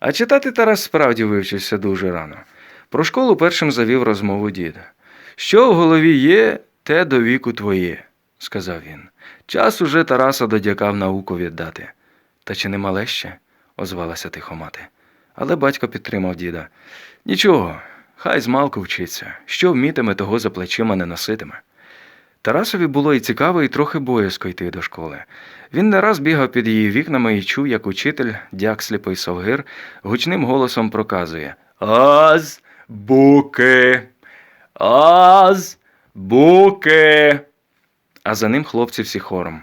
А читати Тарас справді вивчився дуже рано. Про школу першим завів розмову діда. Що в голові є, те до віку твоє, сказав він. Час уже Тараса додякав науку віддати. Та чи не мале ще? озвалася тихо мати. Але батько підтримав діда. Нічого, хай змалку вчиться, що вмітиме, того за плечима не носитиме. Тарасові було і цікаво, і трохи боязко йти до школи. Він не раз бігав під її вікнами і чув, як учитель, дяк сліпий совгир, гучним голосом проказує Аз буки. Аз буки. А за ним хлопці всі хором.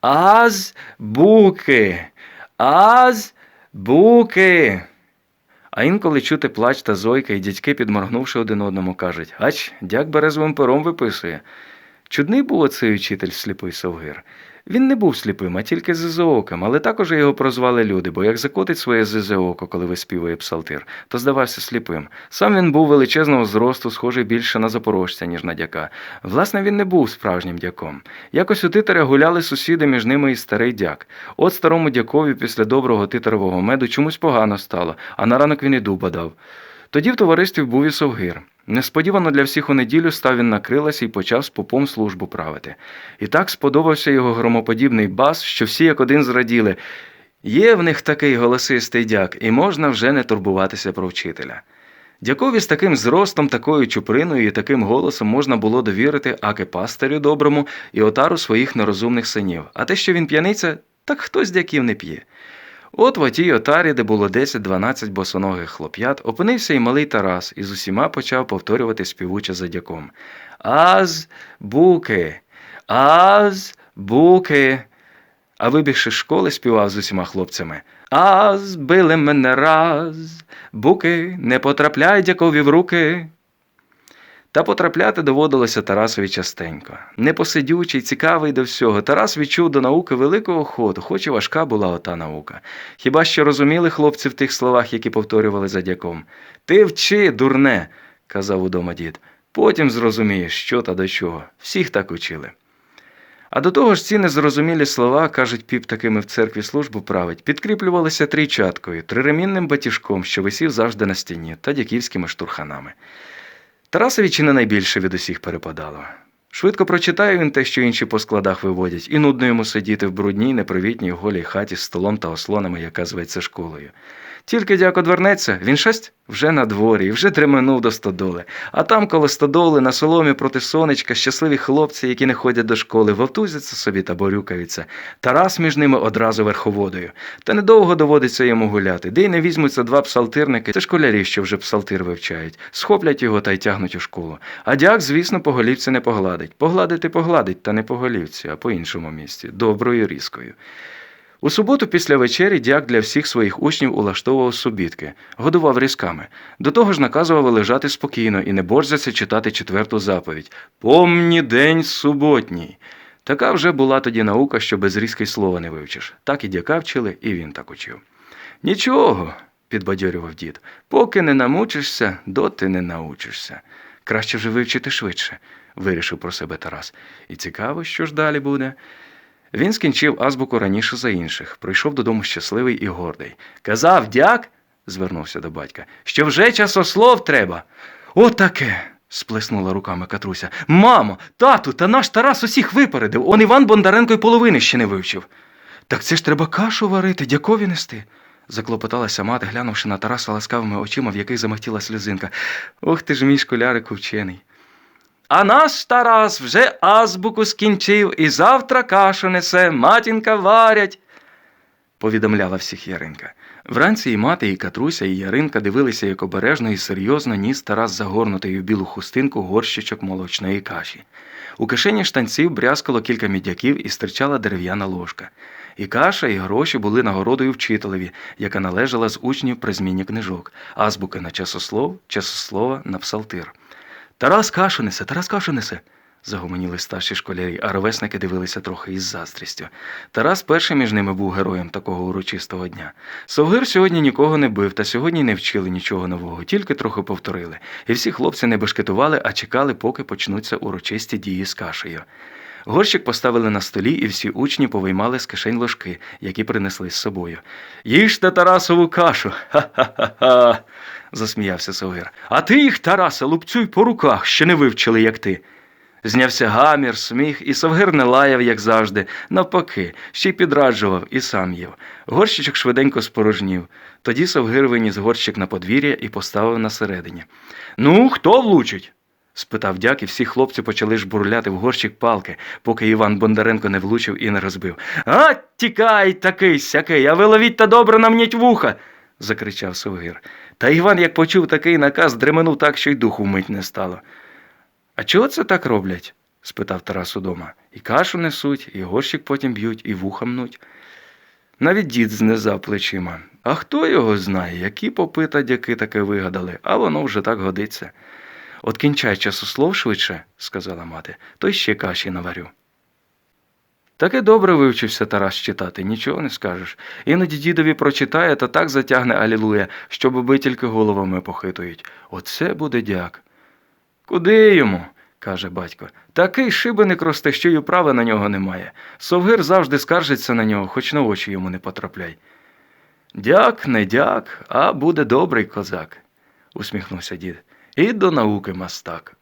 Аз буки. Аз буки. А інколи чути плач та зойка, і дядьки, підморгнувши один одному, кажуть Ач, дяк березовим пером виписує. Чудний був оцей учитель сліпий совгир. Він не був сліпим, а тільки зизооким, але також його прозвали люди, бо як закотить своє зизооко, коли виспівує псалтир, то здавався сліпим. Сам він був величезного зросту, схожий більше на запорожця, ніж на дяка. Власне, він не був справжнім дяком. Якось у титаря гуляли сусіди, між ними і старий дяк. От старому дякові після доброго титарового меду чомусь погано стало, а на ранок він і дуба дав. Тоді в товаристві був і совгир. Несподівано для всіх у неділю став він на крилася і почав з попом службу правити. І так сподобався його громоподібний бас, що всі як один зраділи. Є в них такий голосистий дяк, і можна вже не турбуватися про вчителя. Дякові з таким зростом, такою чуприною і таким голосом можна було довірити аки пастирю доброму і отару своїх нерозумних синів. А те, що він п'яниця, так хто з дяків не п'є. От в отій отарі, де було 10-12 босоногих хлоп'ят, опинився і малий Тарас і з усіма почав повторювати співуче за дяком. Аз, буки, аз, буки. А вибігши з школи, співав з усіма хлопцями. Аз, били мене раз, буки, не потрапляй дякові в руки. Та потрапляти доводилося Тарасові частенько. Непосидючий, цікавий до всього, Тарас відчув до науки велику охоту, хоч і важка була ота наука. Хіба що розуміли хлопці в тих словах, які повторювали за дяком. Ти вчи, дурне, казав удома дід. Потім зрозумієш, що та до чого. Всіх так учили. А до того ж ці незрозумілі слова, кажуть піп такими в церкві службу править, підкріплювалися трійчаткою, триремінним батіжком, що висів завжди на стіні, та дяківськими штурханами. Тарасові чи не найбільше від усіх перепадало. Швидко прочитає він те, що інші по складах виводять, і нудно йому сидіти в брудній, непривітній голій хаті з столом та ослонами, яка зветься школою. Тільки дяк одвернеться, він шесть вже на дворі і вже дременув до стодоли. А там коло стодоли на соломі проти сонечка щасливі хлопці, які не ходять до школи, вовтузяться собі та борюкаються. Тарас між ними одразу верховодою. Та недовго доводиться йому гуляти, де й не візьмуться два псалтирники, це школярі, що вже псалтир вивчають, схоплять його та й тягнуть у школу. А дяк, звісно, по голівці не погладить. Погладити погладить, та не по голівці, а по іншому місці, доброю різкою. У суботу після вечері дяк для всіх своїх учнів улаштовував субітки, годував різками. До того ж наказував лежати спокійно і не борзаться читати четверту заповідь Помні день суботній. Така вже була тоді наука, що без різки слова не вивчиш. Так і дяка вчили, і він так учив. Нічого, підбадьорював дід, поки не намучишся, доти не научишся. Краще вже вивчити швидше, вирішив про себе Тарас. І цікаво, що ж далі буде. Він скінчив азбуку раніше за інших, прийшов додому щасливий і гордий. Казав дяк, звернувся до батька, що вже часослов треба. Отаке. сплеснула руками Катруся. Мамо, тату, та наш Тарас усіх випередив. Он Іван Бондаренко й половини ще не вивчив. Так це ж треба кашу варити, дякові нести. заклопоталася мати, глянувши на Тараса ласкавими очима, в яких замахтіла сльозинка. Ох ти ж мій школярику вчений. А наш Тарас вже азбуку скінчив і завтра кашу несе, матінка варять. повідомляла всіх Яринка. Вранці і мати, і Катруся, і Яринка дивилися, як обережно і серйозно ніс Тарас загорнутий у білу хустинку горщичок молочної каші. У кишені штанців брязкало кілька мідяків і стирчала дерев'яна ложка. І каша, і гроші були нагородою вчителеві, яка належала з учнів при зміні книжок, азбуки на часослов, часослова на псалтир. Тарас кашу несе, Тарас кашу несе. загомоніли старші школярі, а ровесники дивилися трохи із заздрістю. Тарас перший між ними був героєм такого урочистого дня. Совгир сьогодні нікого не бив, та сьогодні не вчили нічого нового, тільки трохи повторили. І всі хлопці не бешкетували, а чекали, поки почнуться урочисті дії з кашею. Горщик поставили на столі, і всі учні повиймали з кишень ложки, які принесли з собою. Їжте Тарасову кашу. Ха-ха-ха. засміявся Совгир. А ти їх, Тарасе, лупцюй по руках, ще не вивчили, як ти. Знявся гамір, сміх, і Совгир не лаяв, як завжди, навпаки, ще й підраджував і сам їв. Горщичок швиденько спорожнів. Тоді Совгир виніс горщик на подвір'я і поставив на середині. Ну, хто влучить? Спитав дяк, і всі хлопці почали жбурляти в горщик палки, поки Іван Бондаренко не влучив і не розбив. А, тікай, такий сякий, а ви ловіть та добре намніть вуха. закричав Совгир. Та Іван, як почув такий наказ, дременув так, що й духу вмить не стало. А чого це так роблять? спитав Тарас удома. І кашу несуть, і горщик потім б'ють, і вуха мнуть. Навіть дід знизав плечима. А хто його знає, які попи та дяки таке вигадали, а воно вже так годиться. От кінчай часослов швидше, сказала мати, то ще каші наварю. Таки добре вивчився Тарас читати, нічого не скажеш. Іноді дідові прочитає та так затягне Алілуя, що боби тільки головами похитують. Оце буде дяк. Куди йому? каже батько. Такий шибеник росте, що й управи на нього немає. Совгир завжди скаржиться на нього, хоч на очі йому не потрапляй. Дяк, не дяк, а буде добрий козак, усміхнувся дід. І до науки мастак.